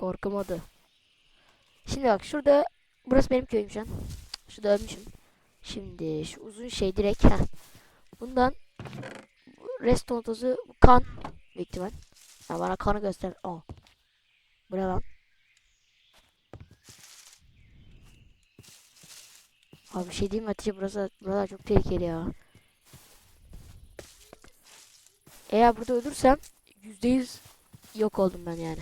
Korku modu. Şimdi bak şurada burası benim köyüm şu an. Şurada ölmüşüm. Şimdi şu uzun şey direkt heh. Bundan reston tozu kan ihtimal. Ha, bana kanı göster. Aa. Bu lan? Abi bir şey diyeyim mi Hatice burası buralar çok tehlikeli ya. Eğer burada ölürsem yüzde yüz yok oldum ben yani.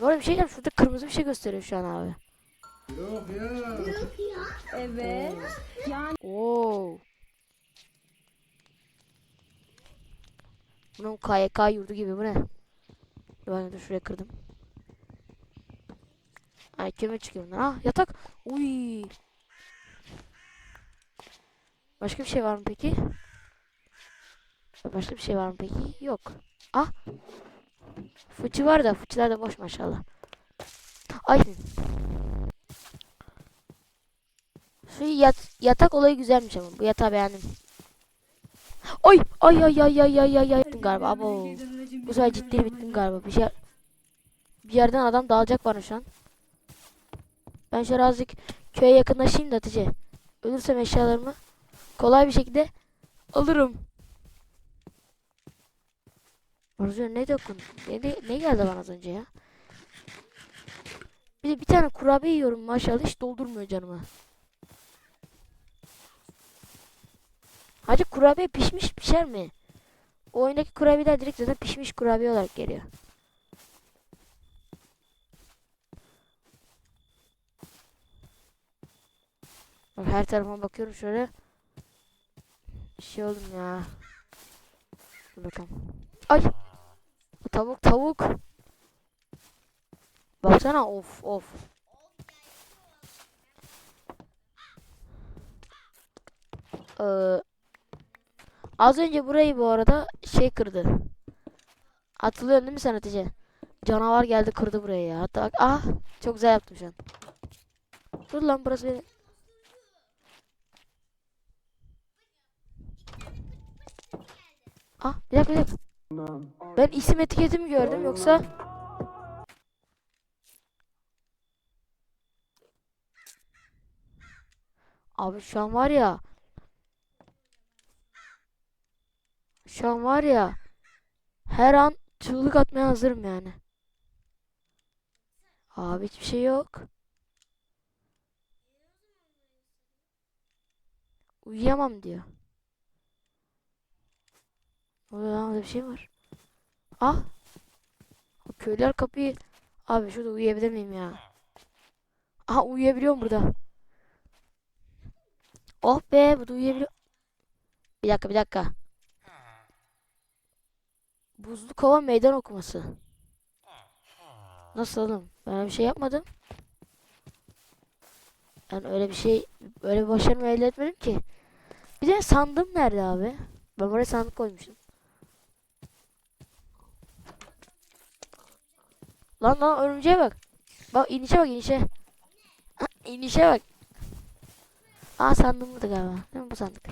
Bu arada bir şey diyeceğim şurada kırmızı bir şey gösteriyor şu an abi. Yok ya. Evet. Yani Oo. Bunun KYK yurdu gibi bu ne? Dur Ben de şuraya kırdım. Ay kime çıkıyor bunlar? Ah yatak. Uy. Başka bir şey var mı peki? Başka bir şey var mı peki? Yok. Ah. Fıçı var da fıçılar da boş maşallah. Ay. Şu yat, yatak olayı güzelmiş ama bu yatağı beğendim. Oy ay ay ay ay ay ay ay bittim galiba abo. Bu sefer ciddi bittim galiba. Bir şey bir yerden adam dağılacak bana şu an. Ben şöyle azıcık köye yakınlaşayım da Hatice. Ölürsem eşyalarımı kolay bir şekilde alırım. Önce ne dokun? Ne, ne, ne geldi bana az önce ya? Bir bir tane kurabiye yiyorum maşallah hiç doldurmuyor canımı. Hacı kurabiye pişmiş pişer mi? O oyundaki kurabiyeler direkt zaten pişmiş kurabiye olarak geliyor. Her tarafa bakıyorum şöyle. Şey oldum ya. Dur bakalım. Ay. Tavuk tavuk. Baksana of of. Ee, Az önce burayı bu arada şey kırdı. Hatırlıyorsun değil mi sen Hatice? Canavar geldi kırdı burayı ya. Hatta bak ah çok güzel yaptım şu an. Dur lan burası benim. Ah bir dakika bir dakika. Ben isim etiketimi gördüm yoksa Abi şu an var ya Şu an var ya her an çığlık atmaya hazırım yani. Abi hiçbir şey yok. Uyuyamam diyor. Orada bir şey var. Ah. O Köylüler kapıyı. Abi şurada uyuyabilir miyim ya? Aha uyuyabiliyorum burada. Oh be burada uyuyabiliyorum. Bir dakika bir dakika. Buzlu kova meydan okuması. Nasıl oğlum? Ben bir şey yapmadım. Ben öyle bir şey, öyle bir başarımı elde etmedim ki. Bir de sandım nerede abi? Ben oraya sandık koymuştum. Lan lan örümceğe bak. Bak inişe bak inişe. inişe bak. Aa sandım burada galiba. Değil mi bu sandık?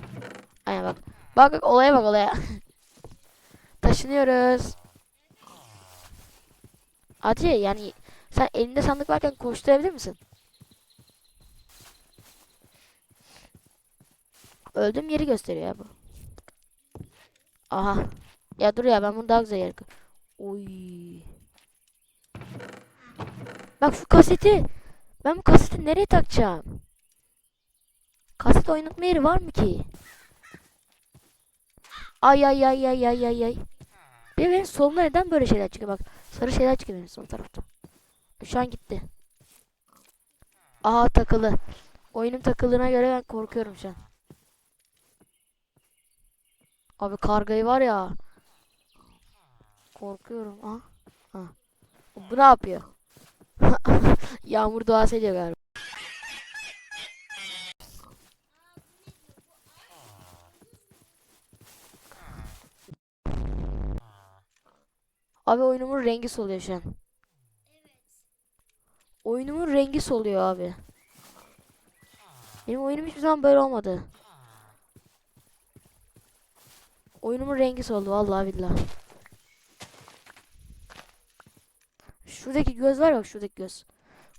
Aynen bak. Bak bak olaya bak olaya. Taşınıyoruz. Hadi yani sen elinde sandık varken koşturabilir misin? Öldüğüm yeri gösteriyor ya bu. Aha. Ya dur ya ben bunu daha güzel yer. Oy. Bak şu kaseti. Ben bu kaseti nereye takacağım? Kaset oynatma yeri var mı ki? Ay ay ay ay ay ay ay. Bir benim solumda neden böyle şeyler çıkıyor bak. Sarı şeyler çıkıyor benim sol tarafta. Şu an gitti. Aha takılı. Oyunun takıldığına göre ben korkuyorum şu an. Abi kargayı var ya. Korkuyorum. Ah. Ha. Bu ne yapıyor? Yağmur duası ediyor galiba. Abi oyunumun rengi soluyor şu an. Oyunumun rengi soluyor abi. Benim oyunum hiçbir zaman böyle olmadı. oyunumun rengi soldu vallahi billahi. Şuradaki göz var ya şuradaki göz.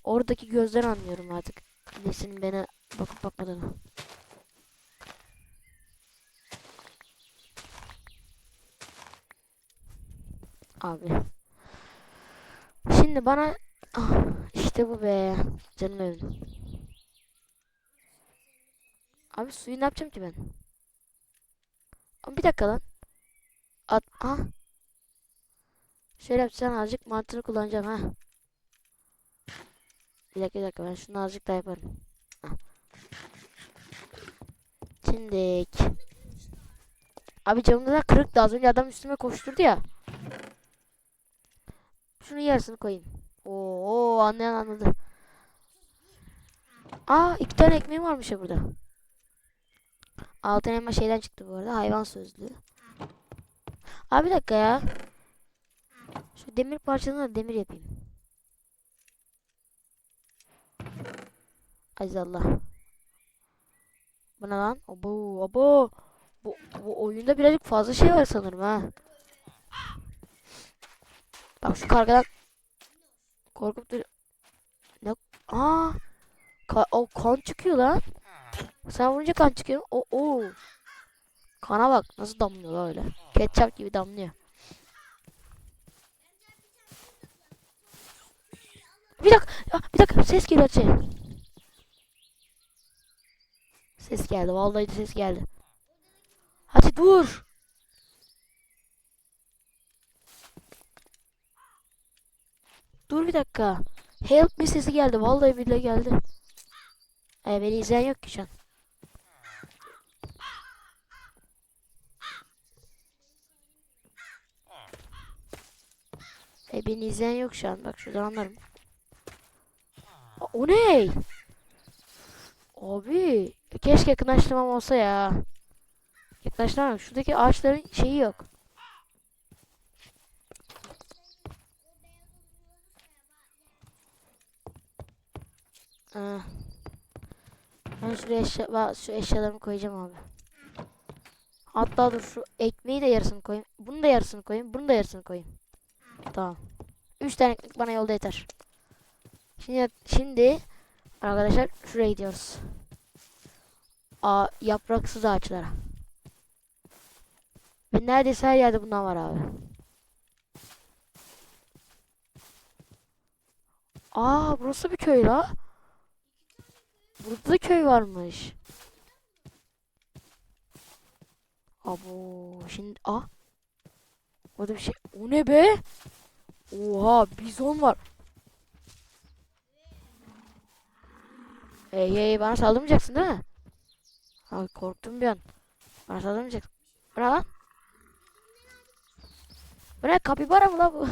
Oradaki gözden anlıyorum artık. Nesin bana bakıp bakmadığını. Abi. Şimdi bana ah, işte bu be. Canım evim. Abi suyu ne yapacağım ki ben? Bir dakika lan. At ha. Şöyle yapacağım azıcık mantığını kullanacağım ha. Bir dakika bir dakika ben şunu azıcık daha yaparım. Hah. Şimdik. Abi camımda da kırıktı az önce adam üstüme koşturdu ya. Şunu yarısını koyayım. Oo anlayan anladı. Aa iki tane ekmeğim varmış ya burada. Altın elma şeyden çıktı bu arada. Hayvan sözlüğü. Abi bir dakika ya. Şu demir parçalarını da demir yapayım. Aziz Allah. Bu ne lan? Abo, abo. Bu, bu oyunda birazcık fazla şey var sanırım ha. Bak şu kargadan korkup dur. Ne? Aa. Ka o kan çıkıyor lan. Sen vurunca kan çıkıyor. O o. Kana bak nasıl damlıyor öyle. Ketçap gibi damlıyor. Bir dakika, bir dakika ses geliyor Hatice. Ses geldi, vallahi ses geldi. Hadi dur. Dur bir dakika. Help me sesi geldi, vallahi billahi geldi. E, beni izleyen yok ki şu an. E beni izleyen yok şu an. Bak şuradan anlarım. O ne? Abi keşke yakınlaştırmam olsa ya. Yakınlaştıramam. Şuradaki ağaçların şeyi yok. Ben şuraya eşya, şu eşyalarımı koyacağım abi. Hatta dur şu ekmeği de yarısını koyayım. Bunu da yarısını koyayım. Bunu da yarısını koyayım. Tamam. 3 tane ekmek bana yolda yeter. Şimdi şimdi arkadaşlar şuraya gidiyoruz. Aa, yapraksız ağaçlara. Ve neredeyse her yerde bundan var abi. Aa burası bir köy la. Burada da köy varmış. Abo şimdi ah. Orada bir şey. O ne be? Oha bizon var. Hey hey bana saldırmayacaksın değil mi? Ay korktum bir an. Bana saldırmayacaksın. Bu ne lan? Bu kapibara mı lan bu?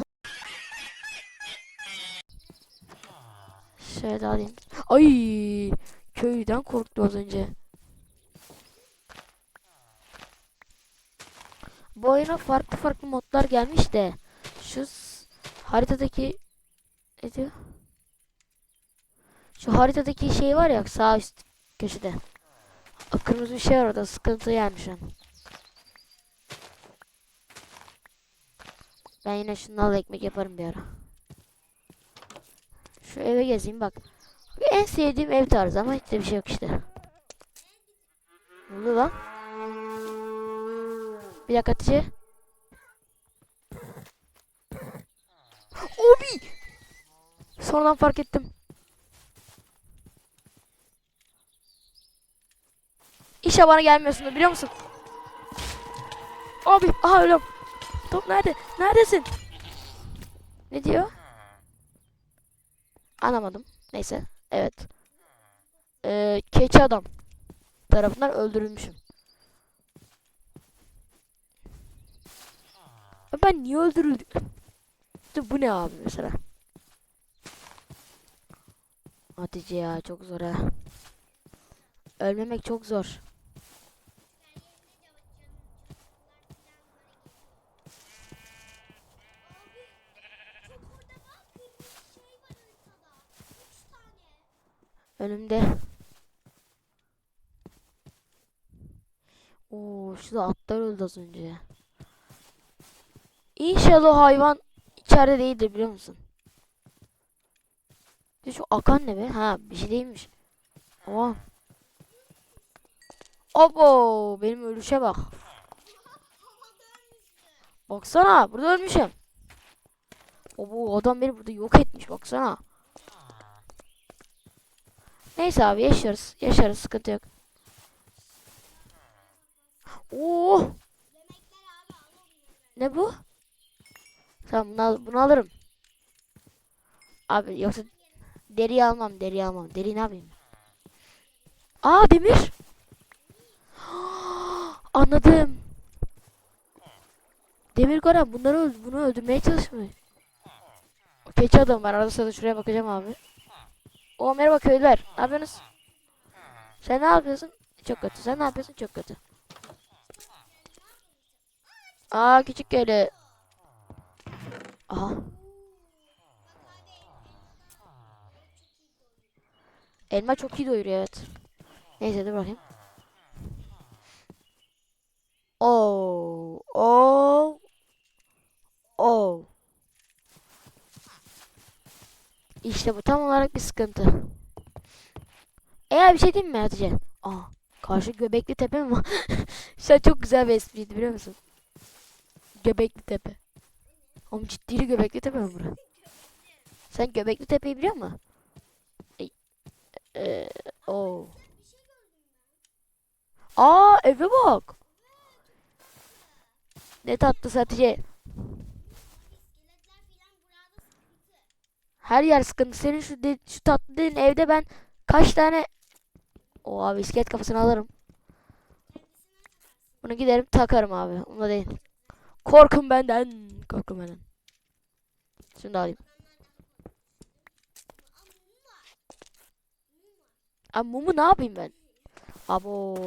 Şöyle daha alayım. Ay köyden korktu az önce. Bu oyuna farklı farklı modlar gelmiş de şu haritadaki ne diyor? Şu haritadaki şey var ya sağ üst köşede. O Kırmızı bir şey var orada sıkıntı şu an. Ben yine şunlarla ekmek yaparım bir ara. Şu eve gezeyim bak. En sevdiğim ev tarzı ama hiç de bir şey yok işte. Ne oluyor lan? Bir dakika Hatice. Obi! Sonradan fark ettim. İşe bana gelmiyorsun biliyor musun? Abi aha ölüyorum. Top nerede? Neredesin? Ne diyor? Anlamadım. Neyse. Evet. Ee, keçi adam tarafından öldürülmüşüm. Ben niye öldürüldüm? Bu ne abi mesela? Hatice ya çok zor ha. Ölmemek çok zor. Önümde. Oo Şurada atlar öldü az önce. İnşallah o hayvan içeride değildir biliyor musun? Bir Şu akan ne be? Ha bir şey değilmiş. Ama. Abo benim ölüşe bak. Baksana burada ölmüşüm. O bu adam beni burada yok etmiş baksana. Neyse abi yaşarız. Yaşarız sıkıntı yok. Oo. Ne bu? Tamam bunu, al- bunu alırım. Abi yoksa deri almam deri almam. Deri ne yapayım? Aa demir. Anladım. Demir Goran bunları bunu öldürmeye çalışmış. Keçi adam var arada sırada şuraya bakacağım abi. O merhaba köylüler. Ne yapıyorsunuz? Sen ne yapıyorsun? Çok kötü. Sen ne yapıyorsun? Çok kötü. Aa küçük köylü. Aha. Elma çok iyi doyuruyor evet. Neyse dur bakayım. Oo, oo, oo. İşte bu tam olarak bir sıkıntı. Eğer bir şey diyeyim mi Hatice? Aa, karşı Göbekli Tepe mi var? Sen çok güzel bir espriydi biliyor musun? Göbekli Tepe. Oğlum ciddi Göbekli Tepe mi bura? Sen Göbekli Tepe'yi biliyor musun? Eee, oo. Aa eve bak. Ne tatlı Hatice. Her yer sıkıntı. Senin şu de, şu tatlı dediğin evde ben kaç tane o abi iskelet kafasını alırım. Bunu giderim takarım abi. Onda değil. Korkun benden. Korkun benden. Şunu da alayım. Abi mumu ne yapayım ben? Abo.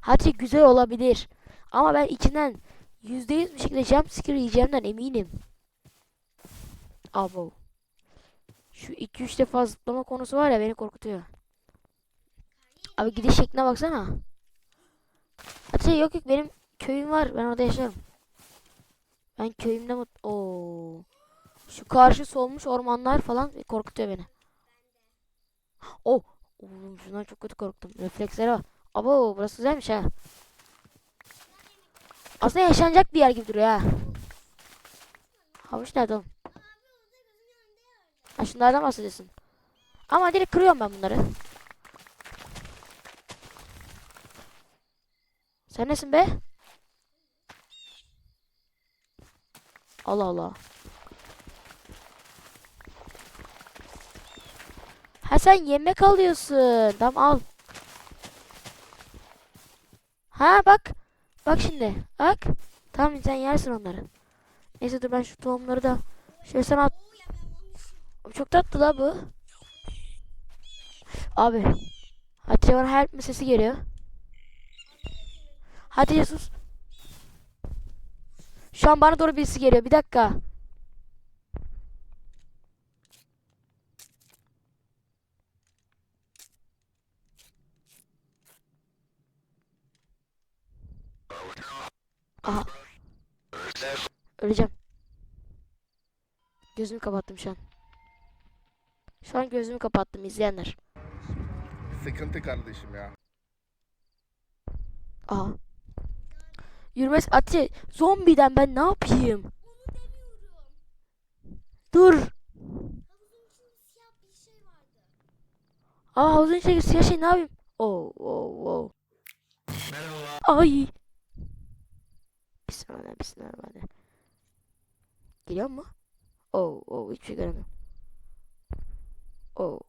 Hadi güzel olabilir. Ama ben içinden %100 bir şekilde jumpscare yiyeceğimden eminim. Abo. Şu 2-3 defa zıplama konusu var ya beni korkutuyor. Abi gidiş şekline baksana. Hadi şey, yok yok benim köyüm var. Ben orada yaşarım. Ben köyümde mut... Oo. Şu karşı solmuş ormanlar falan korkutuyor beni. Oh. Oğlum şundan çok kötü korktum. Reflekslere bak. Abo burası güzelmiş ha. Aslında yaşanacak bir yer gibi duruyor ha. Havuç nerede oğlum? Ha şunlardan bahsediyorsun. Ama direkt kırıyorum ben bunları. Sen nesin be? Allah Allah. Ha sen yemek alıyorsun. Tamam al. Ha bak. Bak şimdi. Bak. Tamam sen yersin onları. Neyse dur ben şu tohumları da şöyle sana Çok tatlı la bu. Abi. Hatice bana help mi sesi geliyor. Hatice sus. Şu an bana doğru birisi geliyor. Bir dakika. Aha. Öleceğim. Gözümü kapattım şu an. Şu an gözümü kapattım izleyenler. Sıkıntı kardeşim ya. Aha. Yürümez Ati zombiden ben ne yapayım? Dur. Aa havuzun içindeki siyah şey ne yapayım? Oh oh oh. Ay. Bismillah bismillah. Geliyor mu? Oh oh hiçbir şey göremiyorum. Oh.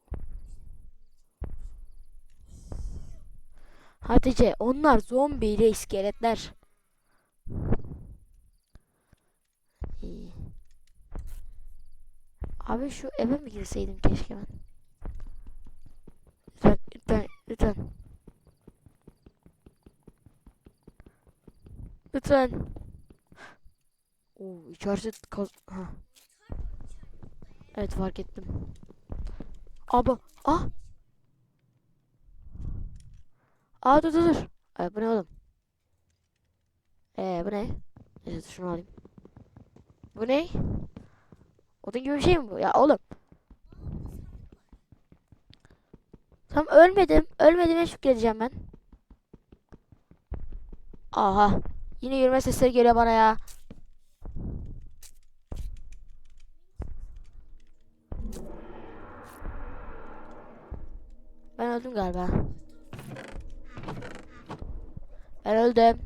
Hatice onlar zombi ile iskeletler. İyi. Abi şu eve mi girseydim keşke ben. Lütfen lütfen lütfen. Lütfen. Oo içerisi kaz... Ha. Evet fark ettim. Abi ah. Aa dur dur dur. Ay bu ne oğlum? Ee bu ne? Neyse şunu alayım. Bu ne? Odun gibi bir şey mi bu? Ya oğlum. Tamam ölmedim. Ölmediğime şükredeceğim ben. Aha. Yine yürüme sesleri geliyor bana ya. Ben öldüm galiba. Ben öldüm.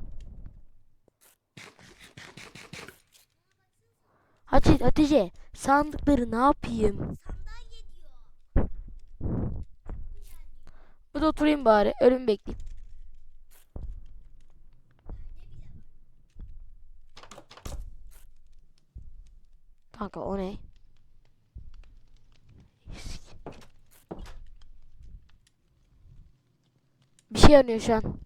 Hatice, Hatice sandıkları ne yapayım? Burada oturayım bari. Ölüm bekleyeyim. Kanka o ne? Yanıyor şu an.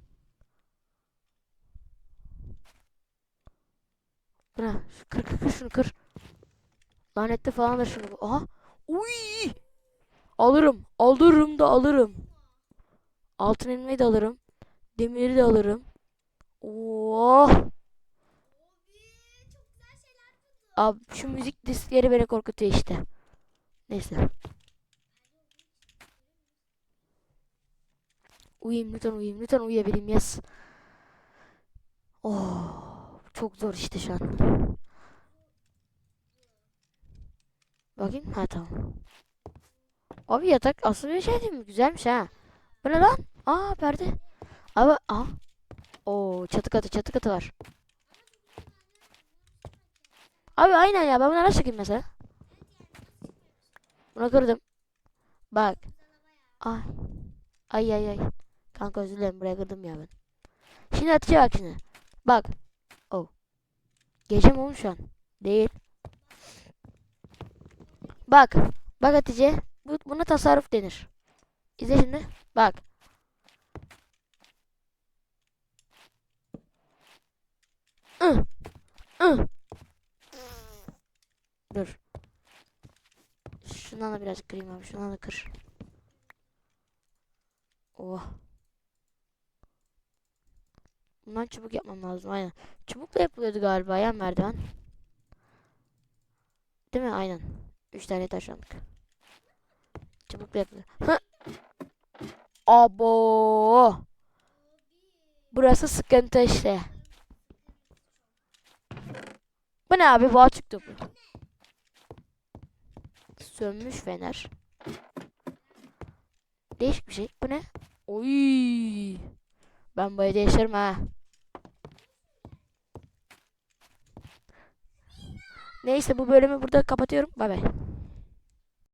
Şu Kır kır kır şunu kır. Lanetli falan da şunu. Aha. Uy. Alırım. Alırım da alırım. Altın elmayı da alırım. Demiri de alırım. Oh. Abi şu müzik diskleri beni korkutuyor işte. Neyse. Uyuyayım lütfen uyuyayım. Lütfen uyuyabileyim yes. Oh. Çok zor işte şu an. Bakayım. Ha tamam. Abi yatak aslında bir şey değil mi? Güzelmiş ha. Bu ne lan? Aa perde. Abi aa. Oo çatı katı çatı katı var. Abi aynen ya ben buna nasıl çıkayım mesela? Buna kırdım. Bak. Ay. Ay ay ay. Kanka özür dilerim buraya kırdım ya ben. Şimdi Hatice bak şimdi. Bak. Oh. Gece mi olmuş şu an? Değil. Bak. Bak Hatice. Bu, buna tasarruf denir. İzle şimdi. Bak. Dur. Şundan da biraz kırayım abi. Şundan da kır. Oh. Bundan çubuk yapmam lazım. Aynen. Çubukla yapılıyordu galiba ya merdiven. Değil mi? Aynen. Üç tane taşlandık. Çubukla yapılıyor. Abo. Burası sıkıntı işte. Bu ne abi? Boğa çıktı bu. Sönmüş fener. Değişik bir şey. Bu ne? Oy. Ben bu evde yaşarım ha. Neyse bu bölümü burada kapatıyorum. Bay bay.